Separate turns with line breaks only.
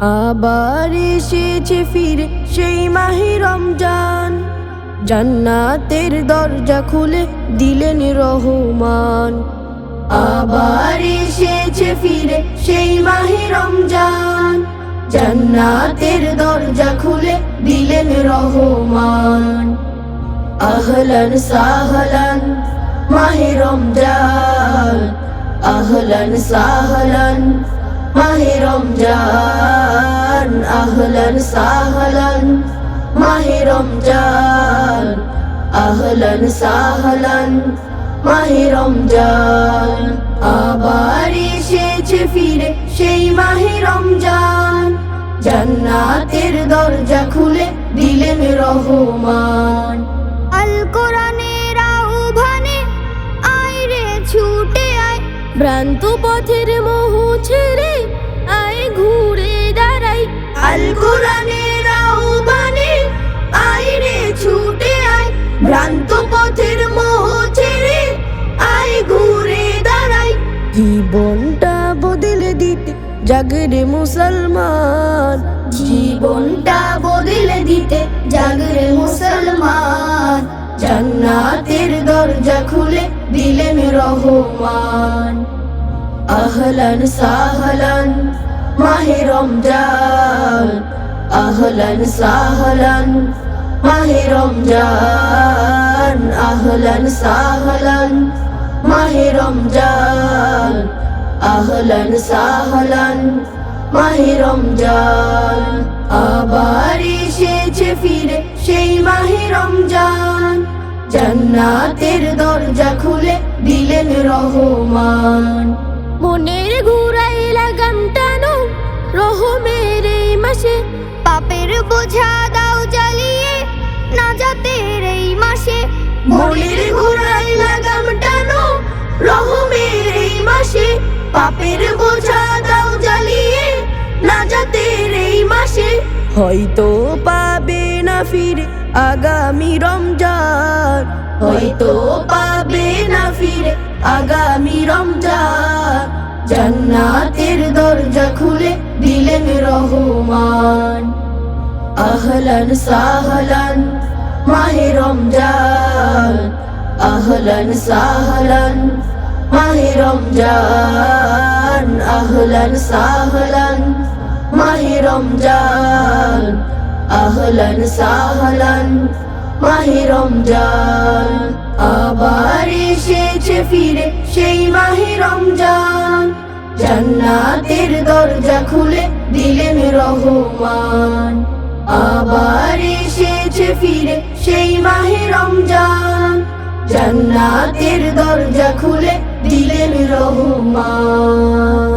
আবার এসেছে ফিরে সেই মাহি রমজান। জান্নাতের দরজা খুলে দিলেন রহমান। আবার এসেছে ফিরে সেই মাহি রমজান। জান্নাতের দরজা খুলে দিলেন রহমান। আহলান সাহলান মাহি রমজান। আহলান সাহলান মাহি রমজান, আহলান সাহলান। মাহি রমজান, আহলান সাহলান। মাহি রমজান, আবার এসেছে ফিরে সেই মাহি রমজান। জান্নাতের দরজা খুলে দিলেন রহমান। ভ্রান্ত পথের মোহ ছেড়ে আয় ঘুরে দাঁড়াই। আল কোরআনের আহ্বানে আয় রে ছুটে আয়। ভ্রান্ত পথের মোহ ছেড়ে আয় ঘুরে দাঁড়াই। জীবনটা বদলে দিতে জাগরে মুসলমান। জীবনটা বদলে দিতে জাগরে মুসলমান। জান্নাতের দরজা খুলে দিলেন রহমান আহলান সাহলান মাহে রমজান আহলান সাহলান মাহে রমজান আহলান সাহলান মাহে রমজান আহলান সাহলান মাহে রমজান আবার এসেছে ফিরে সেই মাহে রমজান জান্নাতের দরজা খুলে দিলেন রহমান। মনের ঘুরাই লাগাম টানো রহমের এই মাসে।
পাপের বোঝা দাও জ্বালিয়ে না যাতের এই মাসে।
মনের ঘুরাই লাগাম টানো রহমের এই মাসে। পাপের বোঝা দাও জ্বালিয়ে না যাতের এই মাসে। হয়তো পাবে না ফিরে আগামী রমজান। হয়তো পাবে না ফিরে আগামী রমজান। জান্নাতের দরজা খুলে দিলেন রহমান। আহলান সাহলান, মাহে রমজান। আহলান সাহলান, মাহে রমজান। আহলান সাহলান, মাহে রমজান। আহলান সাহলান, মাহে রমজান। আবার এসেছে ফিরে সেই মাহে রমজান। জান্নাতের দরজা খুলে দিলেন রহমান। আবার এসেছে ফিরে সেই মাহে রমজান। জান্নাতের দরজা খুলে দিলেন রহমান।